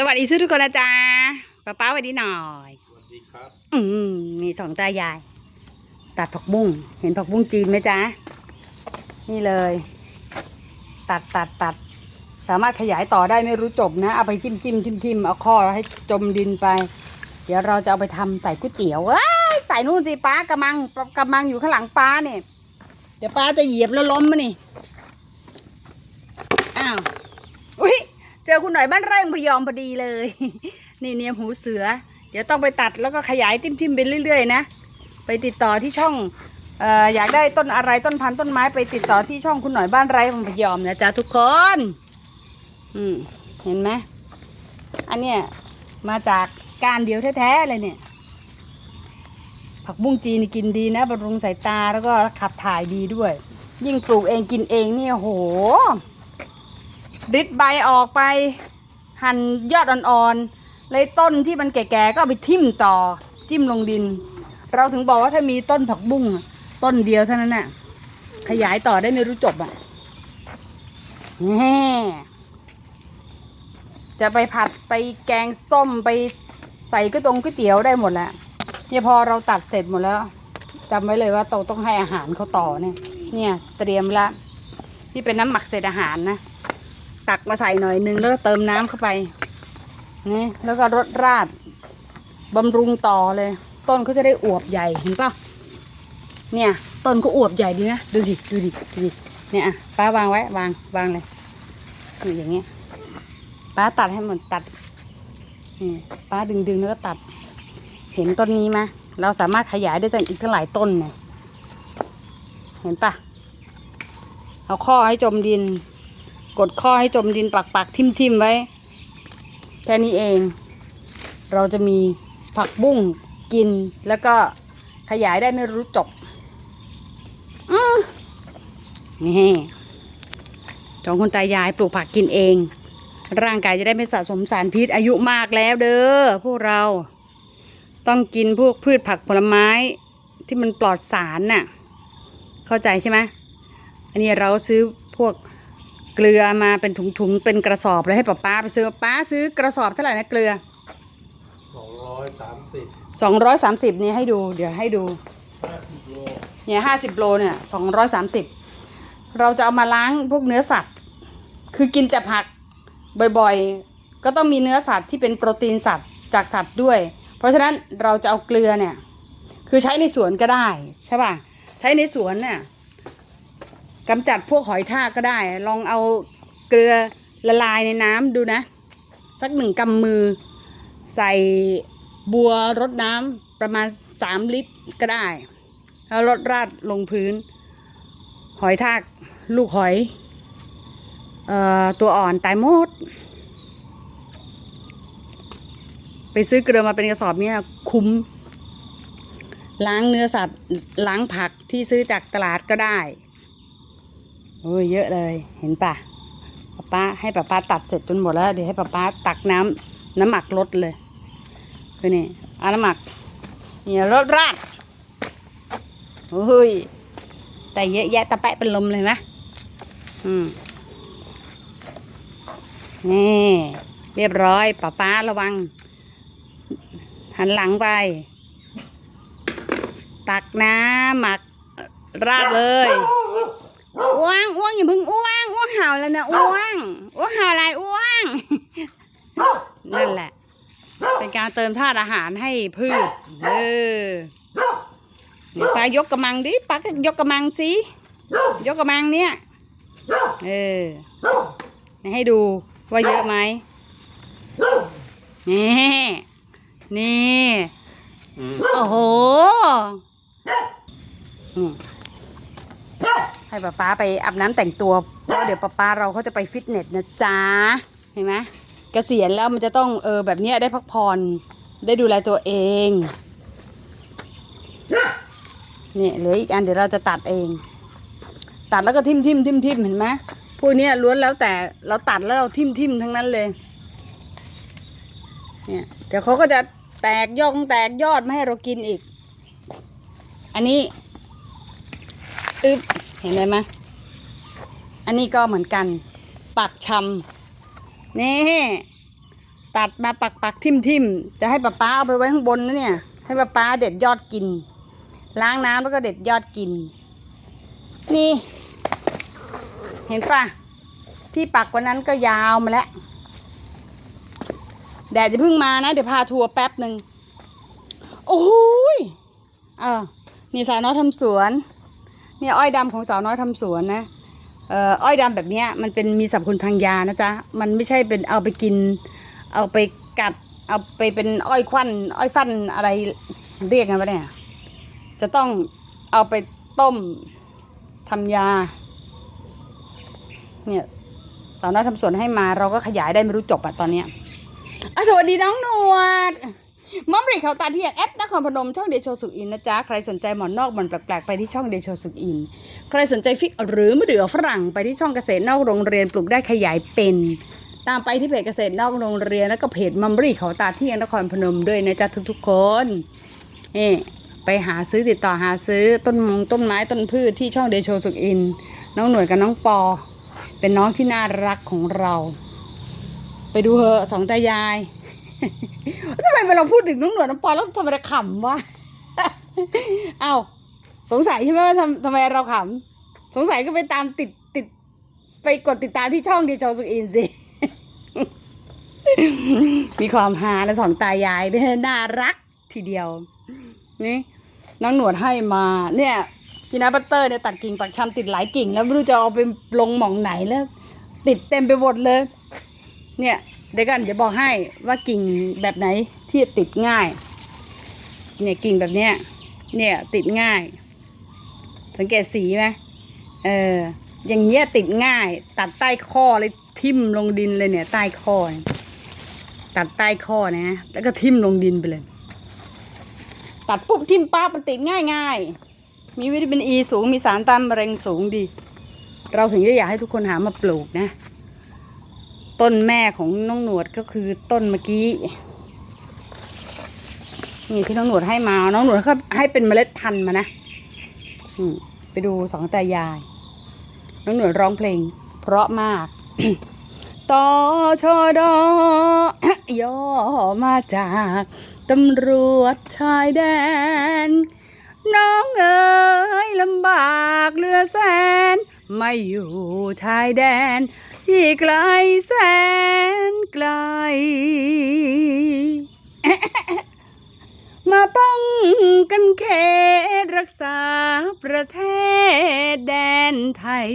สวัสดีทุกคนนะจ๊ะป้าป้าสวัสดีหน่อยสวัสดีครับ อืมมีสองตายาย ตัดผักบุ้งเห็นผักบุ้งจีนไหมจ๊ะนี่เลย ตัดตัดตัดสามารถขยายต่อได้ไม่รู้จบนะ เอาไปจิ้มจิ้มทิมทิมเอาข้อให้จมดินไป เดี๋ยวเราจะเอาไปทำใส่ก๋วยเตี๋ยวว้ายใส่นู่นสิป้ากระมังกระมังอยู่ข้างหลังป้าเนี่ยเดี๋ยวป้าจะเหยียบแล้วล้มมานี่อ้าวอุ้ย เจอคุณหน่อยบ้านไร่พยอมพอดีเลย นี่เนียมหูเสือ เดี๋ยวต้องไปตัดแล้วก็ขยายติ้มทิมๆไปเรื่อยๆนะ ไปติดต่อที่ช่องเอ่ออยากได้ต้นอะไรต้นพันธุ์ต้นไม้ไปติดต่อที่ช่องคุณหน่อยบ้านไร่พยอมนะจ๊ะทุกคน อืมเห็นไหมอันเนี้ยมาจากการเดียวแท้ๆเลยเนี่ย ผักบุ้งจีนกินดีนะบำรุงสายตาแล้วก็ขับถ่ายดีด้วย ยิ่งปลูกเองกินเองเนี่ยโห ริดใบออกไป หั่นยอดอ่อนๆเลยต้นที่มันแก่ๆก็เอาไปทิ่มต่อจิ้มลงดิน เราถึงบอกว่าถ้ามีต้นผักบุ้งต้นเดียวเท่านั้นน่ะขยายต่อได้ไม่รู้จบอะแน่จะไปผัดไปแกงส้มไปใส่ก๋วยตงก๋วยเตี๋ยวได้หมดแหละเนี่ยพอเราตัดเสร็จหมดแล้วจำไว้เลยว่าเราต้องให้อาหารเขาต่อเนี่ย เนี่ยเตรียมละที่เป็นน้ำหมักเศษอาหารนะ ตักมาใส่หน่อยนึงแล้วก็เติมน้ำเข้าไปนี่แล้วก็รดราดบำรุงต่อเลย ต้นเขาจะได้อวบใหญ่เห็นปะเนี่ยต้นก็อวบใหญ่ดีนะดูดิดูดิดูดิเนี่ยอะป้าวางไว้วางวางเลยนี่อย่างเงี้ยป้าตัดให้หมดตัดนี่ป้าดึงดึงแล้วก็ตัด เห็นต้นนี้ไหมเราสามารถขยายได้ตั้งอีกตั้งหลายต้นเนี่ยเห็นปะเอาข้อให้จมดิน กดข้อให้จมดินปักปักทิมทิมๆไว้ แค่นี้เอง เราจะมีผักบุ้งกินแล้วก็ขยายได้ไม่รู้จบนี่สองคนตายายปลูกผักกินเอง ร่างกายจะได้ไม่สะสมสารพิษอายุมากแล้วเด้อพวกเรา ต้องกินพวกพืชผักผลไม้ที่มันปลอดสารน่ะ เข้าใจใช่ไหมอันนี้เราซื้อพวก เกลือมาเป็นถุงๆ เป็นกระสอบเลยให้ป้าป้าไปซื้อป้าซื้อกระสอบเท่าไหร่นะเกลือสองร้อยสามสิบสองร้อยสามสิบนี่ให้ดู เดี๋ยวให้ดู ห้าสิบโลเนี่ยห้าสิบโลเนี่ยสองร้อยสามสิบเราจะเอามาล้างพวกเนื้อสัตว์ คือกินแต่ผักบ่อยๆ ก็ต้องมีเนื้อสัตว์ที่เป็นโปรตีนสัตว์จากสัตว์ด้วย เพราะฉะนั้นเราจะเอาเกลือเนี่ย คือใช้ในสวนก็ได้ใช่ป่ะ ใช้ในสวนเนี่ย กำจัดพวกหอยทากก็ได้ ลองเอาเกลือละลายในน้ำดูนะ สักหนึ่งกำมือ ใส่บัวรดน้ำประมาณสามลิตรก็ได้ แล้วรดราดลงพื้น หอยทากลูกหอยออตัวอ่อนตายหมด ไปซื้อเกลือมาเป็นกระสอบเนี่ยคุ้มล้างเนื้อสัตว์ล้างผักที่ซื้อจากตลาดก็ได้ โอ้ยเยอะเลย เห็นปะป้าป้าให้ป้าป้าตัดเสร็จจนหมดแล้ว เดี๋ยวให้ป้าป้าตักน้ำน้ำหมักลดเลยคือนี่อาน้ำหมักเนี่ยรสราดโอ้ยแต่เยอะแยะตะแปะเป็นลมเลยนะอืมนี่เรียบร้อยป้าป้าระวัง หันหลังไป ตักน้ำหมักราดเลย อ้วงอ้วงอย่าเพิ่งอ้วงอ้วงเห่าแล้วนะอ้วงอ้วงเห่าอะไรอ้วง นั่นแหละ เป็นการเติมธาตุอาหารให้พืชเออเดี๋ยวปลายกกระมังดิปลายกกระมังสิยกกระมังเนี่ยเออให้ดูว่าเยอะไหมนี่นี่อืมโอ้โหอืม ให้ป๊าป๊าไปอาบน้ำแต่งตัวเพราะเดี๋ยวป๊าป๊าเราเขาจะไปฟิตเนสนะจ๊ะเห็นไหมเกษียณแล้วมันจะต้องเออแบบนี้ได้พักผ่อนได้ดูแลตัวเองนี่เหลืออีกอันเดี๋ยวเราจะตัดเอง ตัดแล้วก็ทิมทิมทิมทิมเห็นไหมพวกนี้ล้วนแล้วแต่เราตัดแล้วเราทิมทิมทั้งนั้นเลยเนี่ยเดี๋ยวเขาก็จะแตกยองแตกยอดมาให้เรากินอีก อันนี้อึบ เห็นไหมอันนี้ก็เหมือนกัน ปักชำนี่ตัดมาปักปักทิ่มทิมจะให้ป้าป้าเอาไปไว้ข้างบนนะเนี่ย ให้ป้าป้าเด็ดยอดกิน ล้างน้ำแล้วก็เด็ดยอดกิน นี่ เห็นป่ะ ที่ปักวันนั้นก็ยาวมาแล้ว แดดจะเพิ่งมานะ เดี๋ยวพาทัวร์แป๊บหนึ่งโอ้ยเออนี่สาวน้อยทำสวน เนี่ยอ้อยดำของสาวน้อยทำสวนนะเอ่ออ้อยดำแบบเนี้ยมันเป็นมีสรรพคุณทางยานะจ๊ะมันไม่ใช่เป็นเอาไปกิน เอาไปกัด เอาไปเป็นอ้อยควันอ้อยฟันอะไรเรียกไงวะเนี่ยจะต้องเอาไปต้มทำยา เนี่ยสาวน้อยทำสวนให้มาเราก็ขยายได้ไม่รู้จบอะตอนเนี้ยอสวัสดีน้องหนวด มอมริเขาตาที่อย่างแอปนครพนมช่องเดโชสุกอินนะจ๊ะ ใครสนใจหมอนนอกหมอนแปลกๆ ไปที่ช่องเดโชสุกอิน ใครสนใจฟิกหรือมะเดื่อฝรั่งไปที่ช่องเกษตรนอกโรงเรียนปลูกได้ขยายเป็น ตามไปที่เพจเกษตรนอกโรงเรียนแล้วก็เพจมัมรีเขาตาที่ยังนครพนมด้วยนะจ๊ะทุกๆคนนี่ไปหาซื้อติดต่อหาซื้อต้นมงต้นไม้ต้นพืชที่ช่องเดโชสุกอิน น้องหน่วยกับน้องปอ เป็นน้องที่น่ารักของเรา ไปดูเหอะสองตายาย ทำไมเวลาพูดถึงน้องหนวยน้องปอแล้วทำไมเราขำวะเอ้าสงสัยใช่ไหมว่าทำทำไมเราขำสงสัยก็ไปตามติดติด ไปกดติดตามที่ช่องดีโจสุอินสิมีความฮาและสองตายายด้วยน่ารักทีเดียว นี่น้องหนวดให้มาเนี่ยพี่นาบัตเตอร์เนี่ยตัดกิ่งปักชำติดหลายกิ่ง แล้วไม่รู้จะเอาไปลงหม่องไหนแล้ว ติดเต็มไปหมดเลย เนี่ย เดี๋ยวกันเดี๋ยวบอกให้ว่ากิ่งแบบไหนที่ติดง่าย เนี่ยกิ่งแบบเนี้ย เนี่ยติดง่าย สังเกตสีไหมเออ อย่างเงี้ยติดง่าย ตัดใต้ข้อเลยทิ่มลงดินเลยเนี่ย ใต้ข้อ ตัดใต้ข้อนะ แล้วก็ทิ่มลงดินไปเลย ตัดปุ๊บทิ่มปั๊บมันติดง่ายง่ายมีวิตามินอีสูงมีสารต้านมะเร็งสูงดี เราถึงจะอยากให้ทุกคนหามาปลูกนะ ต้นแม่ของน้องหนวดก็คือต้นเมื่อกี้นี่ที่น้องหนวดให้มา น้องหนวดเขาให้เป็นเมล็ดพันธุ์มานะไปดูสองตายาย น้องหนวดร้องเพลง เพราะมากต่อชอดอย่อมาจากตำรวจชายแดน น้องเอ๋ยลำบากเหลือแสน ไม่อยู่ชายแดน ที่ไกลแสนไกล มาป้องกันเขตรักษาประเทศแดนไทย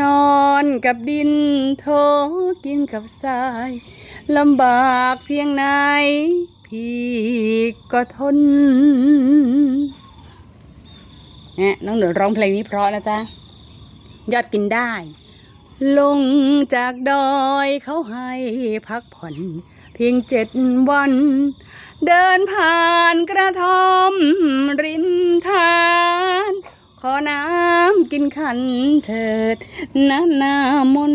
นอนกับดินโถกินกับทรายลำบากเพียงไหนพี่ก็ทน นี่ยน้องเหนือร้องเพลงนี้เพราะนะจ๊ะ ยอดกินได้ ลงจากดอยเขาให้พักผ่อน เพียงเจ็ดวัน เดินผ่านกระท่อมริมทาน ขอน้ำกินขันเถิดน้ำนามน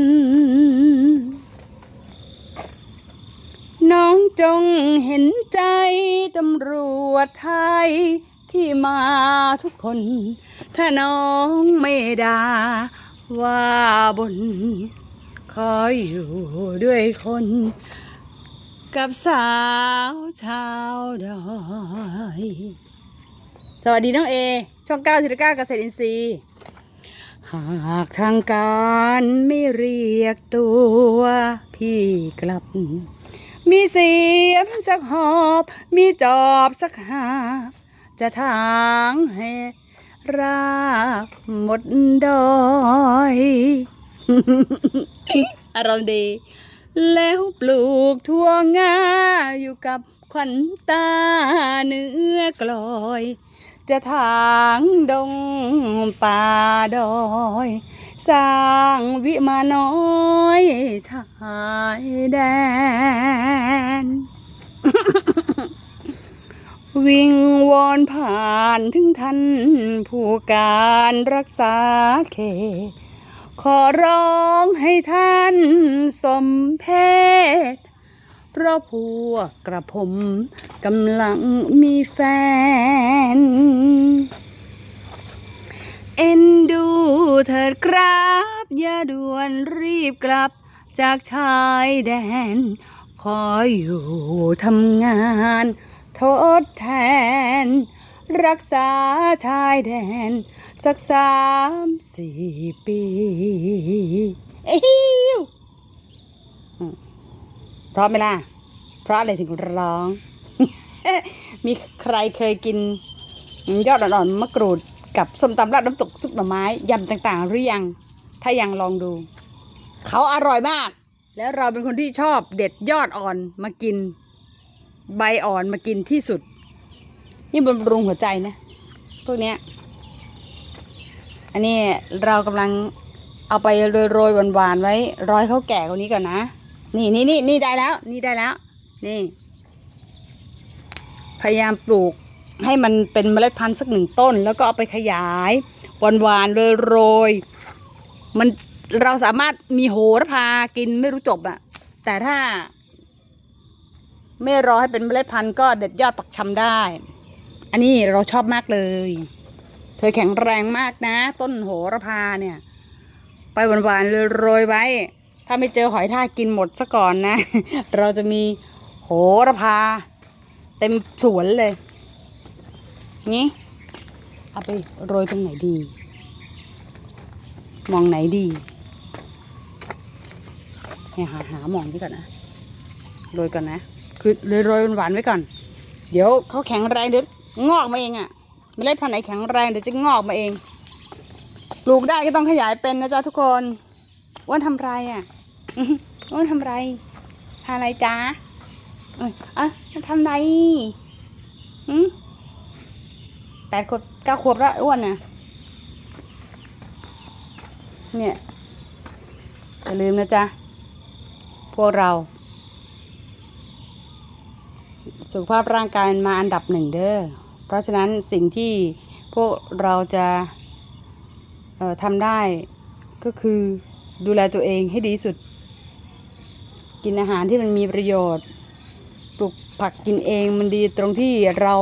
น้องจงเห็นใจตำรวจไทย ที่มาทุกคน ถ้าน้องไม่ด่าว่าบน ขออยู่ด้วยคน กับสาวชาวดอย สวัสดีน้องเอ ช่องเก้าสิบเก้าเกษตรอินทรีย์หากทางการไม่เรียกตัวพี่กลับ มีเสียมสักหอบ มีจอบสักหาบ จะทางให้ราบหมดดอยอารมณ์ดี แล้วปลูกทั่วงาอยู่กับขวัญตาเนื้อกลอย จะทางดงป่าดอย สร้างวิมานน้อยชายแดน วิงวอนผ่านถึงท่านผู้การรักษาเขตขอร้องให้ท่านสมเพศเพราะพวกกระผมกำลังมีแฟน เอ็นดูเถิดครับ อย่าด่วนรีบกลับจากชายแดนคออยู่ทำงาน ทดแทน รักษาชายแดน สักสามสี่ปีเอ้วอืมเพราะไหมล่ะ เพราะอะไรถึงร้อง มีใครเคยกิน ยอดอ่อนๆมะกรูดกับส้มตำราดน้ำตกซุปหน่อไม้ยำต่าง ๆ หรือยัง ถ้ายังลองดู เขาอร่อยมาก แล้วเราเป็นคนที่ชอบเด็ดยอดอ่อนมากิน ใบอ่อนมากินที่สุด นี่บำรุงหัวใจนะ พวกเนี้ย อันนี้เรากำลังเอาไปโรยๆหวานๆไว้ ร้อยเขาแก่กว่านี้ก่อนนะ นี่นี่นี่นี่ได้แล้ว นี่ได้แล้ว นี่ พยายามปลูกให้มันเป็นเมล็ดพันธุ์สักหนึ่งต้น แล้วก็เอาไปขยายหวานๆเลยโรยๆมันเราสามารถมีโหระพากินไม่รู้จบอะแต่ถ้า ไม่รอให้เป็นเมล็ดพันธุ์ก็เด็ดยอดปักชำได้ อันนี้เราชอบมากเลย เธอแข็งแรงมากนะ ต้นโหระพาเนี่ย ไปหวานๆเลยโรยไว้ ถ้าไม่เจอหอยทากกินหมดซะก่อนนะ เราจะมีโหระพา เต็มสวนเลยงี้เอาไปโรยตรงไหนดี มองไหนดีเนี่ยหาหามองนี่ก่อนนะ โรยก่อนนะ คือเลยโรยหวานไว้ก่อน เดี๋ยวเขาแข็งแรงเดี๋ยวงอกมาเองอะ่ะเมล็ดพันธุ์ไหนแข็งแรงเดี๋ยวจะงอกมาเอง ปลูกได้ก็ต้องขยายเป็นนะจ๊ะทุกคนอ้วนทำไรอะ่ะอื้วนทำไรทำอะไรจ๊ะเอ้ยอะทำไรอืมแปดขวบเก้าขวบแล้วอ้วนน่ะเนี่ยอย่าลืมนะจ๊ะ พวกเรา สุขภาพร่างกายมาอันดับหนึ่งเด้อ เพราะฉะนั้นสิ่งที่พวกเราจะออทำได้ก็คือดูแลตัวเองให้ดีสุด กินอาหารที่มันมีประโยชน์ ปลูกผักกินเองมันดีตรงที่เรา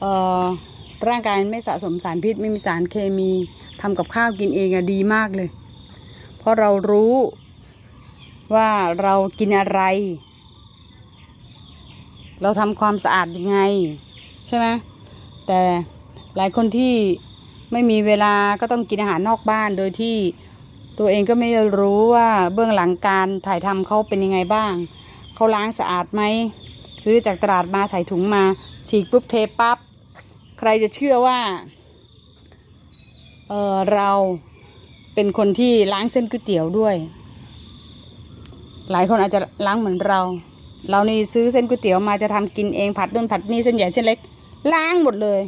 เออร่างกายไม่สะสมสารพิษไม่มีสารเคมีทำกับข้าวกินเองอะดีมากเลย เพราะเรารู้ว่าเรากินอะไร เราทำความสะอาดยังไง ใช่ไหมแต่หลายคนที่ไม่มีเวลาก็ต้องกินอาหารนอกบ้านโดยที่ตัวเองก็ไม่รู้ว่าเบื้องหลังการถ่ายทำเขาเป็นยังไงบ้าง เขาล้างสะอาดไหม ซื้อจากตลาดมาใส่ถุงมา ฉีกปุ๊บเทปั๊บใครจะเชื่อว่าเออเราเป็นคนที่ล้างเส้นก๋วยเตี๋ยวด้วย หลายคนอาจจะล้างเหมือนเรา เรานี่ซื้อเส้นก๋วยเตี๋ยวมาจะทำกินเองผัดนู่นผัดนี่เส้นใหญ่เส้นเล็ก ล้างหมดเลย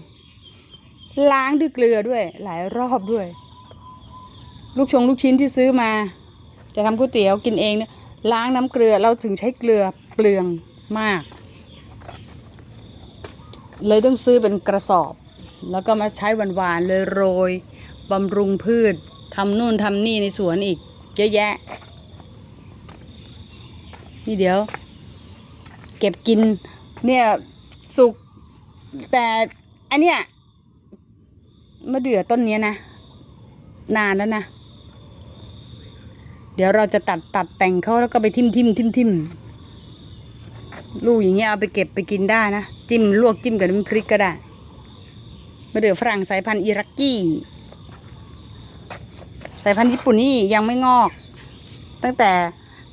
ล้างด้วยเกลือด้วย หลายรอบด้วย ลูกชงลูกชิ้นที่ซื้อมา จะทำก๋วยเตี๋ยวกินเองเนี่ยล้างน้ำเกลือเราถึงใช้เกลือเปลืองมาก เลยต้องซื้อเป็นกระสอบ แล้วก็มาใช้หวานๆเลยโรยบำรุงพืชทำนู่นทำนี่ในสวนอีก เยอะแยะ นี่เดี๋ยว เก็บกิน เนี่ยสุกแต่อันเนี้ยมะเดื่อต้นนี้นะ นานแล้วนะ เดี๋ยวเราจะตัดตัดแต่งเขาแล้วก็ไปทิมทิมทิมทิมลูกอย่างเงี้ยเอาไปเก็บไปกินได้นะ จิ้มลวกจิ้มกับน้ำพริกก็ได้มะเดื่อฝรั่งสายพันธุ์อิรักกี้ สายพันธุ์ญี่ปุ่นนี่ยังไม่งอก ตั้งแต่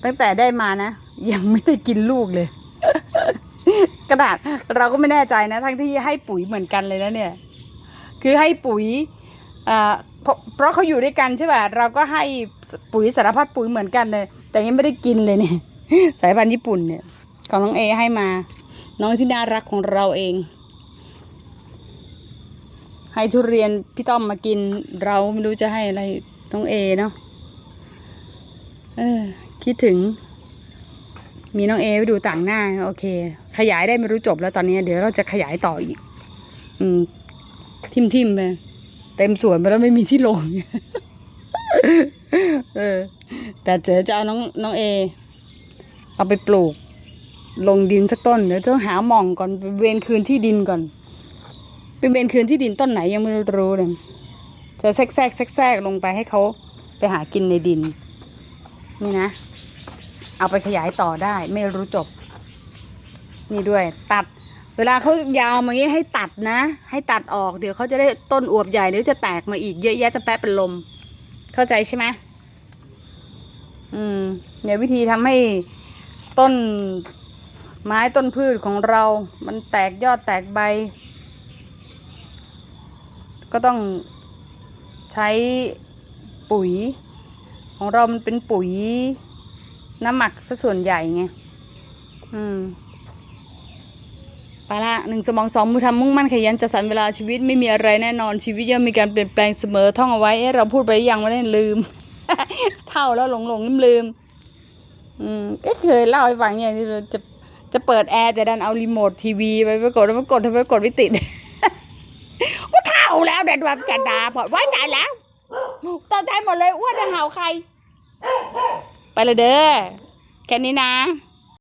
ตั้งแต่ได้มานะ ยังไม่ได้กินลูกเลย กระดาษเราก็ไม่แน่ใจนะทั้งที่ให้ปุ๋ยเหมือนกันเลยนะเนี่ย คือให้ปุ๋ยอ่าเพราะเพราะเขาอยู่ด้วยกันใช่ป่ะเราก็ให้ปุ๋ยสารพัดปุ๋ยเหมือนกันเลย แต่ยังไม่ได้กินเลยเนี่ยสายพันธุ์ญี่ปุ่นเนี่ย ของน้องเอให้มา น้องที่น่ารักของเราเอง ให้ทุเรียนพี่ต้อมมากิน เราไม่รู้จะให้อะไรน้องเอเนาะเออคิดถึง มีน้องเอไปดูต่างหน้า โอเค ขยายได้ไม่รู้จบแล้วตอนนี้ เดี๋ยวเราจะขยายต่ออีก อืม ทิมทิมไปเต็มสวนไปแล้วไม่มีที่ลงเออ แต่เจ๊จะเอาน้องน้องเอ เอาไปปลูก ลงดินสักต้นเดี๋ยวต้องหาหม่องก่อนเวนคืนที่ดินก่อนไปเวนคืนที่ดินต้นไหนยังไม่รู้เลยจะแทรกแทรกแทรกลงไปให้เขาไปหากินในดิน นี่นะ เอาไปขยายต่อได้ ไม่รู้จบ นี่ด้วย ตัด เวลาเขายาวมาอย่างนี้ให้ตัดนะ ให้ตัดออกเดี๋ยวเขาจะได้ต้นอวบใหญ่เดี๋ยวจะแตกมาอีกเยอะแยะจะแปะเป็นลม เข้าใจใช่ไหมอืมเนี่ยวิธีทำให้ต้นไม้ต้นพืชของเรา มันแตกยอดแตกใบ ก็ต้องใช้ปุ๋ย ของเรามันเป็นปุ๋ย น้ำหมักซะส่วนใหญ่ไง อืมไปละหนึ่งสมองสองมือทำมุ่งมั่นขยันจัดสรรเวลาชีวิตไม่มีอะไรแน่นอนชีวิตย่อมมีการเปลี่ยนแปลงเสมอท่องเอาไว้เอ๊ะเราพูดไปยังไม่ได้ลืม เท่าแล้วหลงหลงลืมลืมอืมก็เคยเล่าให้ฟังอย่างที่เราจะจะเปิดแอร์แต่ดันเอารีโมททีวีไปไปกดแล้วไปกดทำไมกดไม่ติดว่าเท่าแล้วเด็ดแบบจัดดาพอไว้ใจแล้วตอนใจหมดเลยอ้วนจะเห่าใคร ไปเลยเด้อแค่นี้นะ